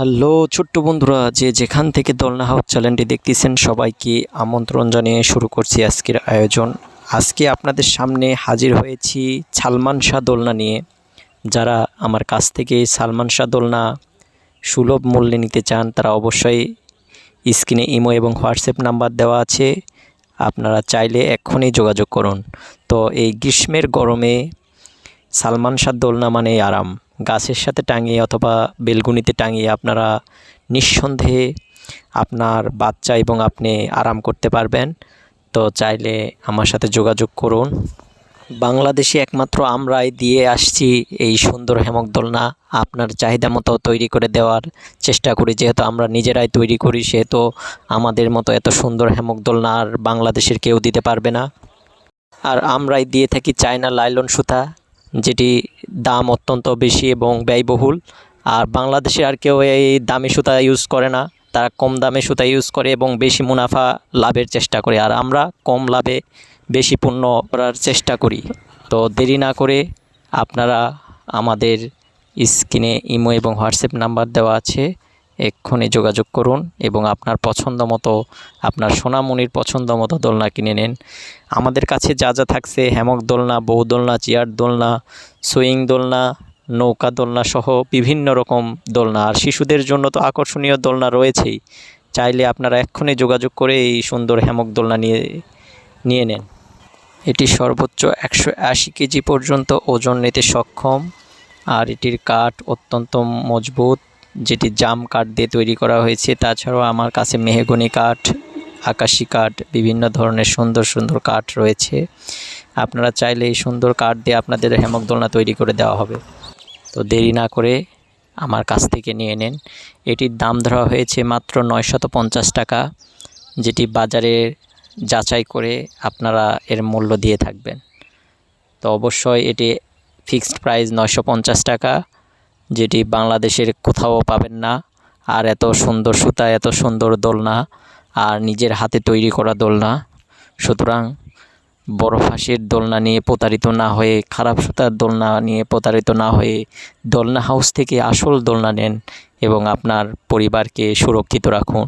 Hello ছোট্ট বন্ধুরা, যে যেখান থেকে দোলনা হাউস চ্যানেলটি দেখতেছেন সবাইকে আমন্ত্রণ জানিয়ে শুরু করছি আজকের আয়োজন। আজকে আপনাদের সামনে হাজির হয়েছি সালমান শাহ দোলনা নিয়ে। যারা আমার কাছ থেকে সালমান শাহ দোলনা সুলভ মূল্যে নিতে চান, তারা অবশ্যই স্ক্রিনে ইমো এবং হোয়াটসঅ্যাপ নাম্বার দেওয়া আছে। আপনারা চাইলে এক্ষুনি যোগাযোগ করুন। তো এই গ্রীষ্মের গরমে সালমান শাহ দোলনা মানে আরাম। গাছের সাথে টাঙিয়ে অথবা বেলগুনিতে টাঙিয়ে আপনারা নিঃসন্দেহে আপনার বাচ্চা এবং আপনি আরাম করতে পারবেন। তো চাইলে আমার সাথে যোগাযোগ করুন। বাংলাদেশে একমাত্র আমরাই দিয়ে আসছি এই সুন্দর হেমক দোলনা আপনার চাহিদা মতো তৈরি করে দেওয়ার চেষ্টা করি। যেহেতু আমরা নিজেরাই তৈরি করি, সেহেতু আমাদের মতো এত সুন্দর হেমক দোলনা আর বাংলাদেশের কেউ দিতে পারবে না। আর আমরাই দিয়ে থাকি চায়না লাইলন সুতা। যেটি দাম অত্যন্ত বেশি এবং ব্যয়বহুল। আর বাংলাদেশে আর কেউ এই দামি সুতা ইউজ করে না। তারা কম দামে সুতা ইউজ করে এবং বেশি মুনাফা লাভের চেষ্টা করে। আর আমরা কম লাভে বেশি পণ্য করার চেষ্টা করি। তো দেরি না করে আপনারা আমাদের স্ক্রিনে ইমো এবং হোয়াটসঅ্যাপ নাম্বার দেওয়া আছে। এক্ষুনি যোগাযোগ করুন এবং আপনার পছন্দ মতো, আপনার সোনামণির পছন্দ মতো দোলনা কিনে নেন। আমাদের কাছে যা যা থাকছে, হ্যামক দোলনা, বউ দোলনা চেয়ার দোলনা, সুইং দোলনা, নৌকা দোলনা সহ বিভিন্ন রকম দোলনা। আর শিশুদের জন্য তো আকর্ষণীয় দোলনা রয়েছেই। চাইলে আপনারা এক্ষুনি যোগাযোগ করে এই সুন্দর হ্যামক দোলনা নিয়ে নিয়ে নেন। এটি সর্বোচ্চ একশো আশি কেজি পর্যন্ত ওজন নিতে সক্ষম। আর এটির কাঠ অত্যন্ত মজবুত। যেটি জাম কাঠ দিয়ে তৈরি করা হয়েছে, তাছাড়াও আমার কাছে মেহগনি কাঠ, আকাশি কাঠ, বিভিন্ন ধরনের সুন্দর সুন্দর কাঠ রয়েছে। আপনারা চাইলে এই সুন্দর কাঠ দিয়ে আপনাদের হেমক দোলনা তৈরি করে দেওয়া হবে। তো দেরি না করে আমার কাছ থেকে নিয়ে নেন। এটির দাম ধরা হয়েছে মাত্র নয়শত পঞ্চাশ টাকা, যেটি বাজারে যাচাই করে আপনারা এর মূল্য দিয়ে থাকবেন। তো অবশ্যই এটি ফিক্সড প্রাইস নয়শো পঞ্চাশ টাকা। যেটি বাংলাদেশের কোথাও পাবেন না। আর এত সুন্দর সুতা, এত সুন্দর দোলনা, আর নিজের হাতে তৈরি করা দোলনা। সুতরাং বড় ফাঁসের দোলনা নিয়ে প্রতারিত না হয়ে, খারাপ সুতার দোলনা নিয়ে প্রতারিত না হয়ে দোলনা হাউস থেকে আসল দোলনা নেন এবং আপনার পরিবারকে সুরক্ষিত রাখুন।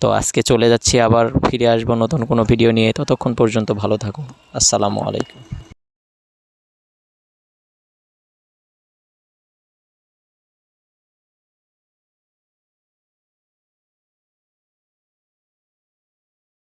তো আজকে চলে যাচ্ছি আবার, ফিরে আসব নতুন কোনো ভিডিও নিয়ে। ততক্ষণ পর্যন্ত ভালো থাকুন। আসসালামু আলাইকুম।